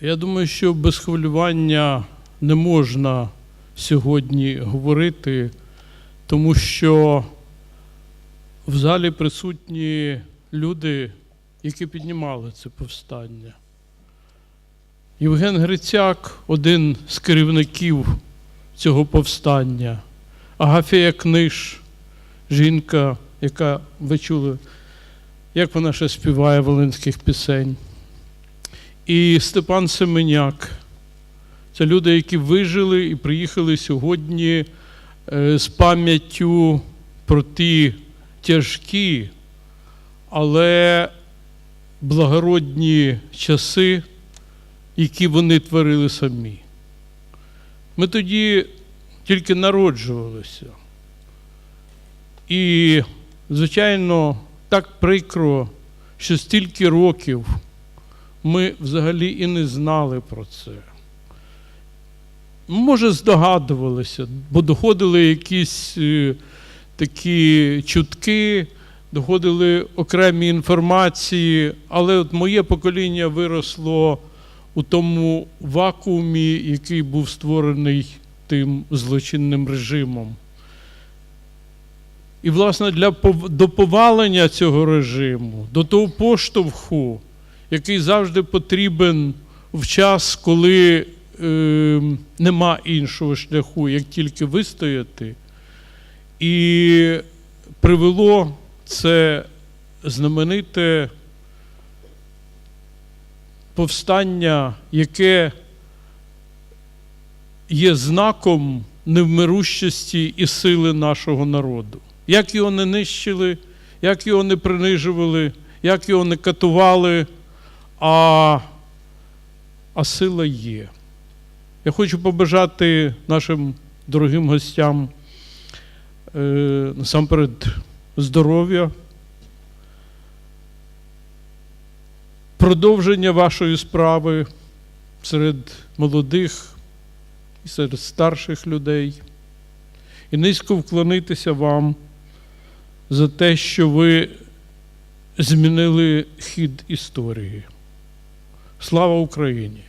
Я думаю, що без хвилювання не можна сьогодні говорити, тому що в залі присутні люди, які піднімали це повстання. Євген Грицяк один з керівників цього повстання, Агафія Книж, жінка, яка ви чули, як вона ще співає волинських пісень. І Степан Семеняк. Це люди, які вижили і приїхали сьогодні е, з пам'яттю про ті тяжкі, але благородні часи, які вони творили самі. Ми тоді тільки народжувалися. І, звичайно, так прикро, що стільки років ми взагалі і не знали про це. Може, здогадувалися, бо доходили якісь е, такі чутки, доходили окремі інформації, але от моє покоління виросло у тому вакуумі, який був створений тим злочинним режимом. І, власне, для до повалення цього режиму, до того поштовху, який завжди потрібен в час, коли е, нема іншого шляху, як тільки вистояти, і привело це знамените повстання, яке є знаком невмирущості і сили нашого народу. Як його не нищили, як його не принижували, як його не катували, а, а сила є. Я хочу побажати нашим дорогим гостям е, насамперед здоров'я, продовження вашої справи серед молодих і серед старших людей. І низько вклонитися вам за те, що ви змінили хід історії. Слава Україні!